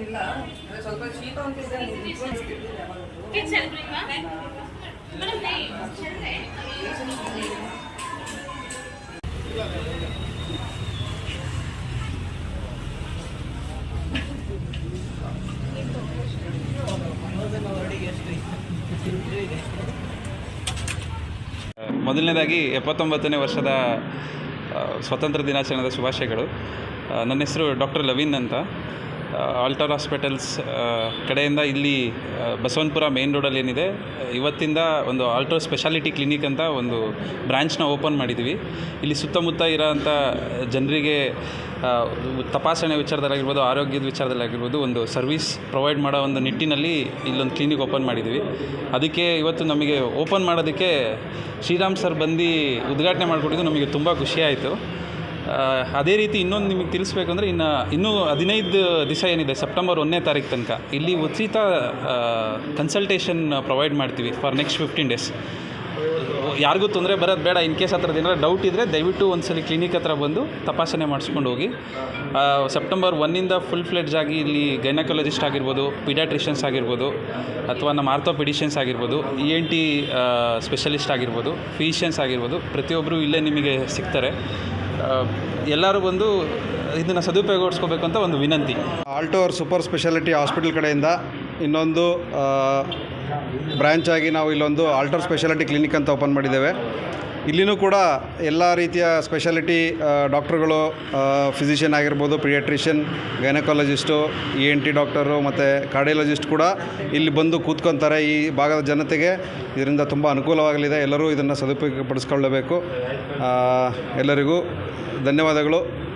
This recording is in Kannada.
ಏನಿಲ್ಲ ಸ್ವಲ್ಪ ಶೀತ ಮೊದಲನೇದಾಗಿ ಎಪ್ಪತ್ತೊಂಬತ್ತನೇ ವರ್ಷದ ಸ್ವಾತಂತ್ರ್ಯ ದಿನಾಚರಣೆದ ಶುಭಾಶಯಗಳು. ನನ್ನ ಹೆಸರು ಡಾಕ್ಟರ್ ಲವೀನ್ ಅಂತ. ಆಲ್ಟರ್ ಹಾಸ್ಪಿಟಲ್ಸ್ ಕಡೆಯಿಂದ ಇಲ್ಲಿ ಬಸವಂತಪುರ ಮೇನ್ ರೋಡಲ್ಲಿ ಏನಿದೆ, ಇವತ್ತಿಂದ ಒಂದು ಆಲ್ಟ್ರೋ ಸ್ಪೆಷಾಲಿಟಿ ಕ್ಲಿನಿಕ್ ಅಂತ ಒಂದು ಬ್ರ್ಯಾಂಚ್ನ ಓಪನ್ ಮಾಡಿದ್ದೀವಿ ಇಲ್ಲಿ ಸುತ್ತಮುತ್ತ ಇರೋಂಥ ಜನರಿಗೆ ತಪಾಸಣೆ ವಿಚಾರದಲ್ಲಾಗಿರ್ಬೋದು, ಆರೋಗ್ಯದ ವಿಚಾರದಲ್ಲಾಗಿರ್ಬೋದು, ಒಂದು ಸರ್ವಿಸ್ ಪ್ರೊವೈಡ್ ಮಾಡೋ ಒಂದು ನಿಟ್ಟಿನಲ್ಲಿ ಇಲ್ಲೊಂದು ಕ್ಲಿನಿಕ್ ಓಪನ್ ಮಾಡಿದ್ದೀವಿ ಅದಕ್ಕೆ ಇವತ್ತು ನಮಗೆ ಓಪನ್ ಮಾಡೋದಕ್ಕೆ ಶ್ರೀರಾಮ್ ಸರ್ ಬಂದು ಉದ್ಘಾಟನೆ ಮಾಡಿಕೊಟ್ಟಿದ್ದು ನಮಗೆ ತುಂಬ ಖುಷಿಯಾಯಿತು ಅದೇ ರೀತಿ ಇನ್ನೊಂದು ನಿಮಗೆ ತಿಳಿಸ್ಬೇಕಂದ್ರೆ ಇನ್ನು ಇನ್ನೂ ಹದಿನೈದು ದಿವಸ ಏನಿದೆ, ಸೆಪ್ಟೆಂಬರ್ ಒಂದನೇ ತಾರೀಕು ತನಕ. ಇಲ್ಲಿ ಉಚಿತ ಕನ್ಸಲ್ಟೇಷನ್ ಪ್ರೊವೈಡ್ ಮಾಡ್ತೀವಿ ಫಾರ್ ನೆಕ್ಸ್ಟ್ ಫಿಫ್ಟೀನ್ ಡೇಸ್ ಯಾರಿಗೂ ತೊಂದರೆ ಬರೋದು ಬೇಡ ಇನ್ ಕೇಸ್ ಹತ್ರ ಏನಾರ ಡೌಟ್ ಇದ್ದರೆ ದಯವಿಟ್ಟು ಒಂದ್ಸಲಿ ಕ್ಲಿನಿಕ್ ಹತ್ರ ಬಂದು ತಪಾಸಣೆ ಮಾಡಿಸ್ಕೊಂಡು ಹೋಗಿ. ಸೆಪ್ಟೆಂಬರ್ ಒನ್ನಿಂದ ಫುಲ್ ಫ್ಲೆಡ್ಜ್ ಆಗಿ ಇಲ್ಲಿ ಗೈನಕಾಲಜಿಸ್ಟ್ ಆಗಿರ್ಬೋದು ಪೀಡಿಯಾಟ್ರಿಷಿಯನ್ಸ್ ಆಗಿರ್ಬೋದು, ಅಥವಾ ನಮ್ಮ ಆರ್ಥೋಪಿಡಿಷಿಯನ್ಸ್ ಆಗಿರ್ಬೋದು ಇ ಎನ್ ಟಿ ಸ್ಪೆಷಲಿಸ್ಟ್ ಆಗಿರ್ಬೋದು ಫಿಷಿಯನ್ಸ್ ಆಗಿರ್ಬೋದು ಪ್ರತಿಯೊಬ್ಬರು ಇಲ್ಲೇ ನಿಮಗೆ ಸಿಗ್ತಾರೆ. ಎಲ್ಲರೂ ಬಂದು ಇದನ್ನು ಸದುಪಯೋಗಪಡಿಸ್ಕೋಬೇಕು ಅಂತ ಒಂದು ವಿನಂತಿ. ಆಲ್ಟೋರ್ ಸೂಪರ್ ಸ್ಪೆಷಾಲಿಟಿ ಹಾಸ್ಪಿಟಲ್ ಕಡೆಯಿಂದ ಇನ್ನೊಂದು ಬ್ರ್ಯಾಂಚ್ ಆಗಿ ನಾವು ಇಲ್ಲೊಂದು ಆಲ್ಟರ್ ಸ್ಪೆಷಾಲಿಟಿ ಕ್ಲಿನಿಕ್ ಅಂತ ಓಪನ್ ಮಾಡಿದ್ದೇವೆ. ಇಲ್ಲಿನೂ ಕೂಡ ಎಲ್ಲ ರೀತಿಯ ಸ್ಪೆಷಾಲಿಟಿ ಡಾಕ್ಟ್ರುಗಳು ಫಿಸಿಷಿಯನ್ ಆಗಿರ್ಬೋದು paediatrician gynaecologist E N T doctor ಮತ್ತು ಕಾರ್ಡಿಯಾಲಜಿಸ್ಟ್ ಕೂಡ ಇಲ್ಲಿ ಬಂದು ಕೂತ್ಕೊತಾರೆ ಈ ಭಾಗದ ಜನತೆಗೆ. ಇದರಿಂದ ತುಂಬ ಅನುಕೂಲವಾಗಲಿದೆ. ಎಲ್ಲರೂ ಇದನ್ನು ಸದುಪಯೋಗಪಡಿಸ್ಕೊಳ್ಳಬೇಕು. ಆ, ಎಲ್ಲರಿಗೂ ಧನ್ಯವಾದಗಳು.